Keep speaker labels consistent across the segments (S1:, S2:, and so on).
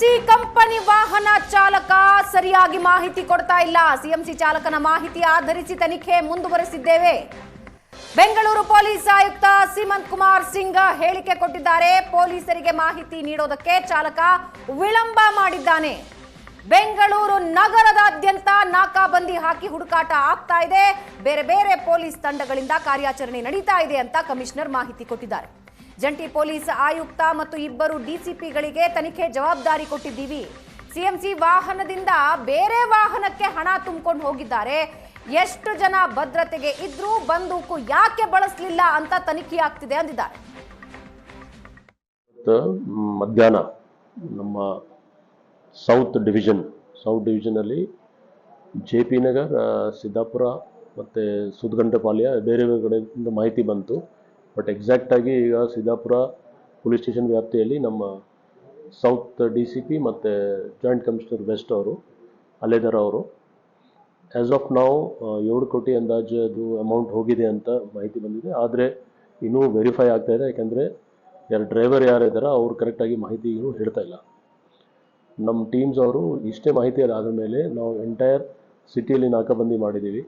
S1: CMC company ವಾಹನ ಚಾಲಕ ಸರಿಯಾಗಿ ಮಾಹಿತಿ ಕೊಡ್ತಾ ಇಲ್ಲ. ಸಿಎಂಸಿ ಚಾಲಕನ ಮಾಹಿತಿ ಆಧರಿಸಿ ತನಿಖೆ ಮುಂದುವರೆಸಿದ್ದೇವೆ. ಬೆಂಗಳೂರು ಪೊಲೀಸ್ ಆಯುಕ್ತ ಸೀಮಂತ್ ಕುಮಾರ್ ಸಿಂಗ್ ಹೇಳಿಕೆ ಕೊಟ್ಟಿದ್ದಾರೆ. ಪೊಲೀಸರಿಗೆ ಮಾಹಿತಿ ನೀಡೋದಕ್ಕೆ ಚಾಲಕ ವಿಳಂಬ ಮಾಡಿದ್ದಾನೆ. ಬೆಂಗಳೂರು ನಗರದಾದ್ಯಂತ ನಾಕಾಬಂದಿ ಹಾಕಿ ಹುಡುಕಾಟ ಆಗ್ತಾ ಇದೆ. ಬೇರೆ ಬೇರೆ ಪೊಲೀಸ್ ತಂಡಗಳಿಂದ ಕಾರ್ಯಾಚರಣೆ ನಡೀತಾ ಇದೆ ಅಂತ ಕಮಿಷನರ್ ಮಾಹಿತಿ ಕೊಟ್ಟಿದ್ದಾರೆ. ಜಂಟಿ ಪೊಲೀಸ್ ಆಯುಕ್ತ ಮತ್ತು ಇಬ್ಬರು ಡಿಸಿಪಿಗಳಿಗೆ ತನಿಖೆ ಜವಾಬ್ದಾರಿ ಕೊಟ್ಟಿದ್ದೀವಿ. ಸಿಎಂಸಿ ವಾಹನದಿಂದ ಬೇರೆ ವಾಹನಕ್ಕೆ ಹಣ ತುಂಬಿಕೊಂಡು ಹೋಗಿದ್ದಾರೆ. ಎಷ್ಟು ಜನ ಭದ್ರತೆಗೆ ಇದ್ರೂ ಬಂದೂಕು ಯಾಕೆ ಬಳಸಲಿಲ್ಲ ಅಂತ ತನಿಖೆ ಆಗ್ತಿದೆ ಅಂದಿದ್ದಾರೆ.
S2: ಮಧ್ಯಾಹ್ನ ನಮ್ಮ ಸೌತ್ ಡಿವಿಷನ್, ಸೌತ್ ಡಿವಿಷನಲ್ಲಿ ಜೆ ಪಿ ನಗರ್, ಸಿದ್ದಾಪುರ ಮತ್ತು ಸುದ್ಗಂಟೆಪಾಳ್ಯ ಬೇರೆ ಬೇರೆ ಕಡೆಯಿಂದ ಮಾಹಿತಿ ಬಂತು. ಬಟ್ ಎಕ್ಸಾಕ್ಟಾಗಿ ಈಗ ಸಿದ್ದಾಪುರ ಪೊಲೀಸ್ ಸ್ಟೇಷನ್ ವ್ಯಾಪ್ತಿಯಲ್ಲಿ ನಮ್ಮ ಸೌತ್ ಡಿ ಸಿ ಪಿ ಮತ್ತು ಜಾಯಿಂಟ್ ಕಮಿಷನರ್ ವೆಸ್ಟ್ ಅವರು ಅಲೆದರ್ ಅವರು ಆ್ಯಸ್ ಆಫ್ ನಾವು ಏಳು ಕೋಟಿ ಅಂದಾಜು ಅದು ಅಮೌಂಟ್ ಹೋಗಿದೆ ಅಂತ ಮಾಹಿತಿ ಬಂದಿದೆ. ಆದರೆ ಇನ್ನೂ ವೆರಿಫೈ ಆಗ್ತಾ ಇದೆ, ಯಾಕೆಂದರೆ ಯಾರು ಡ್ರೈವರ್ ಯಾರಿದ್ದಾರೆ ಅವ್ರು ಕರೆಕ್ಟಾಗಿ ಮಾಹಿತಿ ಇನ್ನೂ ಹೇಳ್ತಾ ಇಲ್ಲ. ನಮ್ಮ ಟೀಮ್ಸ್ ಅವರು ಇಷ್ಟೇ ಮಾಹಿತಿ ಆದ ಮೇಲೆ ನಾವು ಎಂಟೈರ್ ಸಿಟಿಯಲ್ಲಿ ನಾಕಾಬಂದಿ ಮಾಡಿದ್ದೀವಿ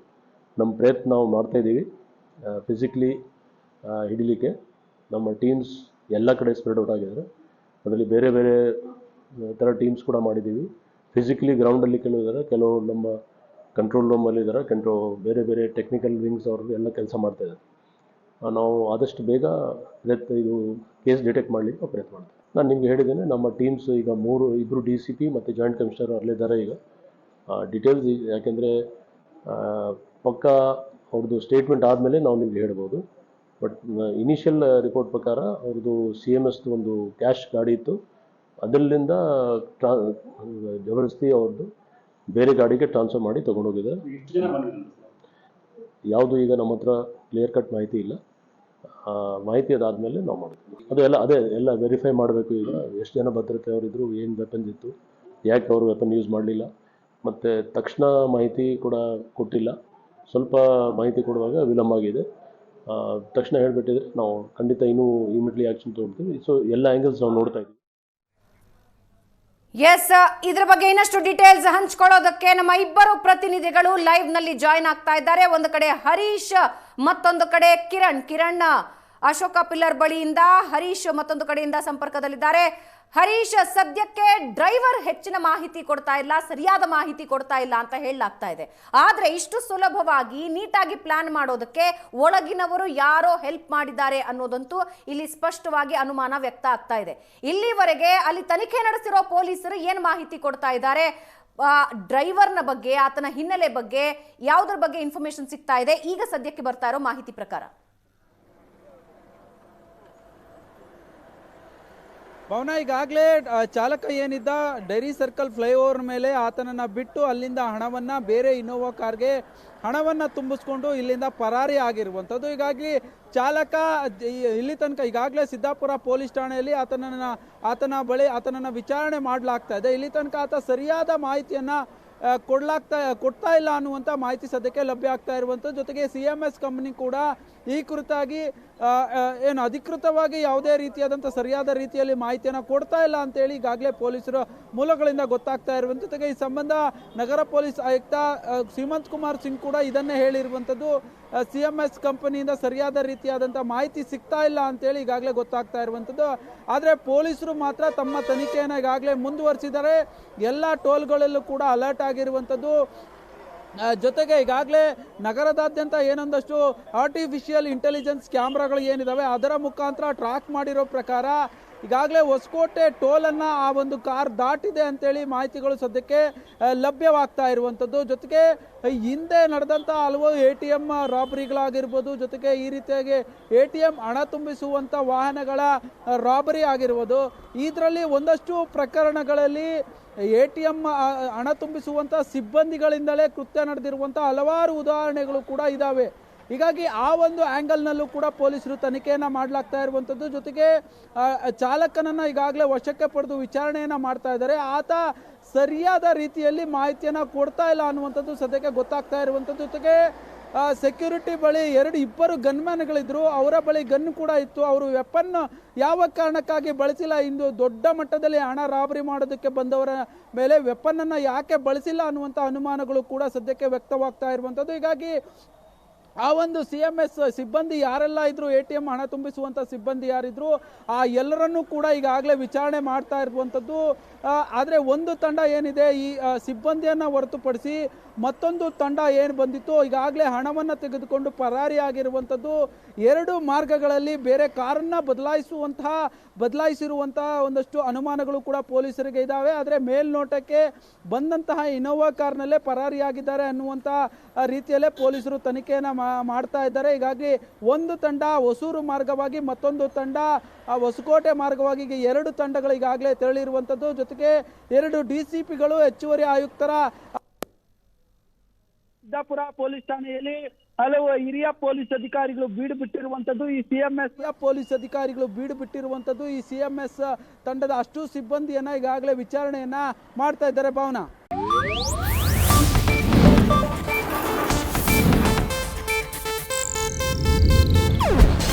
S2: ನಮ್ಮ ಪ್ರಯತ್ನ ನಾವು ಮಾಡ್ತಾಯಿದ್ದೀವಿ ಫಿಸಿಕಲಿ ಹಿಡಿಲಿಕ್ಕೆ ನಮ್ಮ ಟೀಮ್ಸ್ ಎಲ್ಲ ಕಡೆ ಸ್ಪ್ರೆಡ್ ಔಟ್ ಆಗಿದ್ದಾರೆ. ಅದರಲ್ಲಿ ಬೇರೆ ಬೇರೆ ಥರ ಟೀಮ್ಸ್ ಕೂಡ ಮಾಡಿದ್ದೀವಿ. ಫಿಸಿಕಲಿ ಗ್ರೌಂಡಲ್ಲಿ ಕೆಲವು ಇದ್ದಾರೆ ಕೆಲವು ನಮ್ಮ ಕಂಟ್ರೋಲ್ ರೂಮಲ್ಲಿ ಇದ್ದಾರೆ ಕಂಟ್ರೋ ಬೇರೆ ಬೇರೆ ಟೆಕ್ನಿಕಲ್ ವಿಂಗ್ಸ್ ಅವರು ಎಲ್ಲ ಕೆಲಸ ಮಾಡ್ತಾ ಇದ್ದಾರೆ. ನಾವು ಆದಷ್ಟು ಬೇಗ ಪ್ರಯತ್ನ, ಇದು ಕೇಸ್ ಡಿಟೆಕ್ಟ್ ಮಾಡಲಿಕ್ಕೆ ಪ್ರಯತ್ನ ಮಾಡ್ತೀವಿ. ನಾನು ನಿಮ್ಗೆ ಹೇಳಿದ್ದೇನೆ, ನಮ್ಮ ಟೀಮ್ಸ್ ಈಗ ಮೂರು ಇಬ್ಬರು ಡಿ ಸಿ ಪಿ ಮತ್ತು ಜಾಯಿಂಟ್ ಕಮಿಷನರ್ ಅಲ್ಲಿದ್ದಾರೆ ಈಗ. ಡೀಟೇಲ್ಸ್ ಯಾಕೆಂದರೆ ಪಕ್ಕ ಅವ್ರದ್ದು ಸ್ಟೇಟ್ಮೆಂಟ್ ಆದಮೇಲೆ ನಾವು ನಿಮಗೆ ಹೇಳ್ಬೋದು. ಬಟ್ ಇನಿಷಿಯಲ್ ರಿಪೋರ್ಟ್ ಪ್ರಕಾರ ಅವ್ರದ್ದು ಸಿ ಎಂ ಎಸ್ದು ಒಂದು ಕ್ಯಾಶ್ ಗಾಡಿ ಇತ್ತು. ಅದರಿಂದ ಟ್ರಾ, ಜಬರ್ದಸ್ತಿ ಅವ್ರದ್ದು ಬೇರೆ ಗಾಡಿಗೆ ಟ್ರಾನ್ಸ್ಫರ್ ಮಾಡಿ ತೊಗೊಂಡೋಗಿದೆ ಯಾವುದು ಈಗ ನಮ್ಮ ಹತ್ರ ಕ್ಲಿಯರ್ ಕಟ್ ಮಾಹಿತಿ ಇಲ್ಲ. ಮಾಹಿತಿ ಅದಾದಮೇಲೆ ನಾವು ಮಾಡ್ತೀವಿ. ಅದು ಎಲ್ಲ, ಅದೇ, ಎಲ್ಲ ವೆರಿಫೈ ಮಾಡಬೇಕು ಈಗ. ಎಷ್ಟು ಜನ ಭದ್ರತೆ ಅವರಿದ್ರು, ಏನು ವೆಪನ್ಸ್ ಇತ್ತು, ಯಾಕೆ ಅವರು ವೆಪನ್ ಯೂಸ್ ಮಾಡಲಿಲ್ಲ. ಮತ್ತು ತಕ್ಷಣ ಮಾಹಿತಿ ಕೂಡ ಕೊಟ್ಟಿಲ್ಲ. ಸ್ವಲ್ಪ ಮಾಹಿತಿ ಕೊಡುವಾಗ ವಿಳಂಬ ಆಗಿದೆ. ತಕ್ಷಣ ಹೇಳಿಬಿಟ್ಟಿದ್ರೆ ನಾವು ಖಂಡಿತ ಇನ್ನೂ ಇಮಿಡಿಯಟ್ಲಿ ಆ್ಯಕ್ಷನ್ ತೊಗೊಳ್ತೀವಿ ಸೊ ಎಲ್ಲ ಆ್ಯಂಗಲ್ಸ್ ನಾವು ನೋಡ್ತಾ ಇದ್ದೀವಿ.
S1: ಎಸ್ ಇದ್ರ ಬಗ್ಗೆ ಇನ್ನಷ್ಟು ಡೀಟೇಲ್ಸ್ ಹಂಚ್ಕೊಳ್ಳೋದಕ್ಕೆ ನಮ್ಮ ಇಬ್ಬರು ಪ್ರತಿನಿಧಿಗಳು ಲೈವ್ನಲ್ಲಿ ಜಾಯಿನ್ ಆಗ್ತಾ ಇದ್ದಾರೆ. ಒಂದು ಕಡೆ ಹರೀಶ್, ಮತ್ತೊಂದು ಕಡೆ ಕಿರಣ್. ಕಿರಣ್, ಅಶೋಕ ಪಿಲ್ಲರ್ ಬಳಿಯಿಂದ ಹರೀಶ್ ಮತ್ತೊಂದು ಕಡೆಯಿಂದ ಸಂಪರ್ಕದಲ್ಲಿದ್ದಾರೆ. ಹರೀಶ್, ಸದ್ಯಕ್ಕೆ ಡ್ರೈವರ್ ಹೆಚ್ಚಿನ ಮಾಹಿತಿ ಕೊಡ್ತಾ ಇಲ್ಲ, ಸರಿಯಾದ ಮಾಹಿತಿ ಕೊಡ್ತಾ ಇಲ್ಲ ಅಂತ ಹೇಳಲಾಗ್ತಾ ಇದೆ. ಆದ್ರೆ ಇಷ್ಟು ಸುಲಭವಾಗಿ, ನೀಟಾಗಿ ಪ್ಲಾನ್ ಮಾಡೋದಕ್ಕೆ ಒಳಗಿನವರು ಯಾರೋ ಹೆಲ್ಪ್ ಮಾಡಿದ್ದಾರೆ ಅನ್ನೋದಂತೂ ಇಲ್ಲಿ ಸ್ಪಷ್ಟವಾಗಿ ಅನುಮಾನ ವ್ಯಕ್ತ ಆಗ್ತಾ ಇದೆ. ಇಲ್ಲಿವರೆಗೆ ಅಲ್ಲಿ ತನಿಖೆ ನಡೆಸಿರೋ ಪೊಲೀಸರು ಏನು ಮಾಹಿತಿ ಕೊಡ್ತಾ ಇದ್ದಾರೆ? ಡ್ರೈವರ್ನ ಬಗ್ಗೆ, ಆತನ ಹಿನ್ನೆಲೆ ಬಗ್ಗೆ ಯಾವುದ್ರ ಬಗ್ಗೆ ಇನ್ಫಾರ್ಮೇಶನ್ ಸಿಗ್ತಾ ಇದೆ? ಈಗ ಸದ್ಯಕ್ಕೆ ಬರ್ತಾ ಇರೋ ಮಾಹಿತಿ ಪ್ರಕಾರ.
S3: ಭವನ ಈಗಾಗಲೇ ಚಾಲಕ ಏನಿದ್ದ, ಡೈರಿ ಸರ್ಕಲ್ ಫ್ಲೈಓವರ್ ಮೇಲೆ ಆತನನ್ನು ಬಿಟ್ಟು ಅಲ್ಲಿಂದ ಹಣವನ್ನು ಬೇರೆ ಇನ್ನೋವಾ ಕಾರ್ಗೆ ಹಣವನ್ನು ತುಂಬಿಸ್ಕೊಂಡು ಇಲ್ಲಿಂದ ಪರಾರಿ ಆಗಿರುವಂಥದ್ದು. ಹೀಗಾಗಿ ಚಾಲಕ ಇಲ್ಲಿ ತನಕ ಈಗಾಗಲೇ ಸಿದ್ದಾಪುರ ಪೊಲೀಸ್ ಠಾಣೆಯಲ್ಲಿ ಆತನನ್ನು, ಆತನ ಬಳಿ ಆತನನ್ನು ವಿಚಾರಣೆ ಮಾಡಲಾಗ್ತಾ ಇದೆ. ಇಲ್ಲಿ ತನಕ ಆತ ಸರಿಯಾದ ಮಾಹಿತಿಯನ್ನ ಕೊಡ್ಲಾಗ್ತಾ, ಕೊಡ್ತಾ ಇಲ್ಲ ಅನ್ನುವಂಥ ಮಾಹಿತಿ ಸದ್ಯಕ್ಕೆ ಲಭ್ಯ ಆಗ್ತಾ ಇರುವಂಥದ್ದು. ಜೊತೆಗೆ ಸಿ ಎಂ ಎಸ್ ಕಂಪನಿ ಕೂಡ ಈ ಕುರಿತಾಗಿ ಏನು ಅಧಿಕೃತವಾಗಿ ಯಾವುದೇ ರೀತಿಯಾದಂಥ ಸರಿಯಾದ ರೀತಿಯಲ್ಲಿ ಮಾಹಿತಿಯನ್ನು ಕೊಡ್ತಾ ಇಲ್ಲ ಅಂತೇಳಿ ಈಗಾಗಲೇ ಪೊಲೀಸರು ಮೂಲಗಳಿಂದ ಗೊತ್ತಾಗ್ತಾ ಇರುವಂಥ ಜೊತೆಗೆ ಈ ಸಂಬಂಧ ನಗರ ಪೊಲೀಸ್ ಆಯುಕ್ತ ಶ್ರೀಮಂತ್ ಕುಮಾರ್ ಸಿಂಗ್ ಕೂಡ ಇದನ್ನೇ ಹೇಳಿರುವಂಥದ್ದು. ಸಿ ಎಂ ಎಸ್ ಕಂಪನಿಯಿಂದ ಸರಿಯಾದ ರೀತಿಯಾದಂಥ ಮಾಹಿತಿ ಸಿಗ್ತಾ ಇಲ್ಲ ಅಂತೇಳಿ ಈಗಾಗಲೇ ಗೊತ್ತಾಗ್ತಾ ಇರುವಂಥದ್ದು. ಆದರೆ ಪೊಲೀಸರು ಮಾತ್ರ ತಮ್ಮ ತನಿಖೆಯನ್ನು ಈಗಾಗಲೇ ಮುಂದುವರಿಸಿದ್ದಾರೆ. ಎಲ್ಲ ಟೋಲ್ಗಳಲ್ಲೂ ಕೂಡ ಅಲರ್ಟ್ ಆಗಿರುವಂಥದ್ದು. ಜೊತೆಗೆ ಈಗಾಗಲೇ ನಗರದಾದ್ಯಂತ ಏನೊಂದಷ್ಟು ಆರ್ಟಿಫಿಷಿಯಲ್ ಇಂಟೆಲಿಜೆನ್ಸ್ ಕ್ಯಾಮ್ರಾಗಳು ಏನಿದ್ದಾವೆ ಅದರ ಮುಖಾಂತರ ಟ್ರ್ಯಾಕ್ ಮಾಡಿರೋ ಪ್ರಕಾರ ಈಗಾಗಲೇ ಹೊಸಕೋಟೆ ಟೋಲನ್ನು ಆ ಒಂದು ಕಾರ್ ದಾಟಿದೆ ಅಂತೇಳಿ ಮಾಹಿತಿಗಳು ಸದ್ಯಕ್ಕೆ ಲಭ್ಯವಾಗ್ತಾ ಇರುವಂಥದ್ದು ಜೊತೆಗೆ ಹಿಂದೆ ನಡೆದಂಥ ಹಲವು ಎ ಟಿ ಎಂ ರಾಬರಿಗಳಾಗಿರ್ಬೋದು, ಜೊತೆಗೆ ಈ ರೀತಿಯಾಗಿ ಎ ಟಿ ಎಂ ಹಣ ತುಂಬಿಸುವಂಥ ವಾಹನಗಳ ರಾಬರಿ ಆಗಿರ್ಬೋದು. ಇದರಲ್ಲಿ ಒಂದಷ್ಟು ಪ್ರಕರಣಗಳಲ್ಲಿ ಎ ಟಿ ಎಂ ಹಣ ತುಂಬಿಸುವಂಥ ಸಿಬ್ಬಂದಿಗಳಿಂದಲೇ ಕೃತ್ಯ ನಡೆದಿರುವಂಥ ಹಲವಾರು ಉದಾಹರಣೆಗಳು ಕೂಡ ಇದ್ದಾವೆ ಹೀಗಾಗಿ ಆ ಒಂದು ಆ್ಯಂಗಲ್ನಲ್ಲೂ ಕೂಡ ಪೊಲೀಸರು ತನಿಖೆಯನ್ನು ಮಾಡಲಾಗ್ತಾ ಇರುವಂಥದ್ದು ಜೊತೆಗೆ ಚಾಲಕನನ್ನು ಈಗಾಗಲೇ ವಶಕ್ಕೆ ಪಡೆದು ವಿಚಾರಣೆಯನ್ನು ಮಾಡ್ತಾ ಇದ್ದಾರೆ. ಆತ ಸರಿಯಾದ ರೀತಿಯಲ್ಲಿ ಮಾಹಿತಿಯನ್ನು ಕೊಡ್ತಾ ಇಲ್ಲ ಅನ್ನುವಂಥದ್ದು ಸದ್ಯಕ್ಕೆ ಗೊತ್ತಾಗ್ತಾ ಇರುವಂಥದ್ದು ಜೊತೆಗೆ ಸೆಕ್ಯೂರಿಟಿ ಬಳಿ ಎರಡು, ಇಬ್ಬರು ಗನ್ಮ್ಯಾನ್ಗಳಿದ್ದರು ಅವರ ಬಳಿ ಗನ್ ಕೂಡ ಇತ್ತು. ಅವರು ವೆಪನ್ ಯಾವ ಕಾರಣಕ್ಕಾಗಿ ಬಳಸಿಲ್ಲ, ಇಂದು ದೊಡ್ಡ ಮಟ್ಟದಲ್ಲಿ ಹಣ ರಾಬರಿ ಮಾಡೋದಕ್ಕೆ ಬಂದವರ ಮೇಲೆ ವೆಪನ್ನನ್ನು ಯಾಕೆ ಬಳಸಿಲ್ಲ ಅನ್ನುವಂಥ ಅನುಮಾನಗಳು ಕೂಡ ಸದ್ಯಕ್ಕೆ ವ್ಯಕ್ತವಾಗ್ತಾ ಇರುವಂಥದ್ದು ಹೀಗಾಗಿ ಆ ಒಂದು ಸಿ ಎಂ ಎಸ್ ಸಿಬ್ಬಂದಿ ಯಾರೆಲ್ಲ ಇದ್ರು ಎ ಟಿ ಎಂ ಹಣ ತುಂಬಿಸುವಂತ ಸಿಬ್ಬಂದಿ ಯಾರಿದ್ರು, ಆ ಎಲ್ಲರನ್ನೂ ಕೂಡ ಈಗಾಗಲೇ ವಿಚಾರಣೆ ಮಾಡ್ತಾ ಇರುವಂಥದ್ದು ಆದರೆ ಒಂದು ತಂಡ ಏನಿದೆ, ಈ ಸಿಬ್ಬಂದಿಯನ್ನು ಹೊರತುಪಡಿಸಿ ಮತ್ತೊಂದು ತಂಡ ಏನು ಬಂದಿತ್ತು, ಈಗಾಗಲೇ ಹಣವನ್ನು ತೆಗೆದುಕೊಂಡು ಪರಾರಿಯಾಗಿರುವಂಥದ್ದು ಎರಡು ಮಾರ್ಗಗಳಲ್ಲಿ ಬೇರೆ ಕಾರನ್ನು ಬದಲಾಯಿಸುವಂತಹ ಬದಲಾಯಿಸಿರುವಂತಹ ಒಂದಷ್ಟು ಅನುಮಾನಗಳು ಕೂಡ ಪೊಲೀಸರಿಗೆ ಇದ್ದಾವೆ ಆದರೆ ಮೇಲ್ನೋಟಕ್ಕೆ ಬಂದಂತಹ ಇನೋವಾ ಕಾರ್ನಲ್ಲೇ ಪರಾರಿಯಾಗಿದ್ದಾರೆ ಅನ್ನುವಂಥ ರೀತಿಯಲ್ಲೇ ಪೊಲೀಸರು ತನಿಖೆಯನ್ನು ಮಾಡ್ತಾ ಇದ್ದಾರೆ. ಹೀಗಾಗಿ ಒಂದು ತಂಡ ಹೊಸೂರು ಮಾರ್ಗವಾಗಿ ಮತ್ತೊಂದು ತಂಡ ಹೊಸಕೋಟೆ ಮಾರ್ಗವಾಗಿ ಈಗ ಎರಡು ತಂಡಗಳು ಈಗಾಗಲೇ ತೆರಳಿರುವಂಥದ್ದು ಜೊತೆಗೆ ಎರಡು ಡಿ ಸಿ ಪಿಗಳು ಹೆಚ್ಚುವರಿ ಆಯುಕ್ತರ ಸಿದ್ದಾಪುರ ಪೊಲೀಸ್ ಠಾಣೆಯಲ್ಲಿ ಹಲವು ಹಿರಿಯ ಪೊಲೀಸ್ ಅಧಿಕಾರಿಗಳು ಬೀಡು ಬಿಟ್ಟಿರುವಂತದ್ದು. ಈ ಸಿಎಂಎಸ್ ಪೊಲೀಸ್ ಅಧಿಕಾರಿಗಳು ಬೀಡು ಬಿಟ್ಟಿರುವಂತದ್ದು. ಈ ಸಿಎಂಎಸ್ ತಂಡದ ಅಷ್ಟು ಸಿಬ್ಬಂದಿಯನ್ನ ಈಗಾಗಲೇ ವಿಚಾರಣೆಯನ್ನ ಮಾಡ್ತಾ ಇದ್ದಾರೆ. ಭಾವನಾ?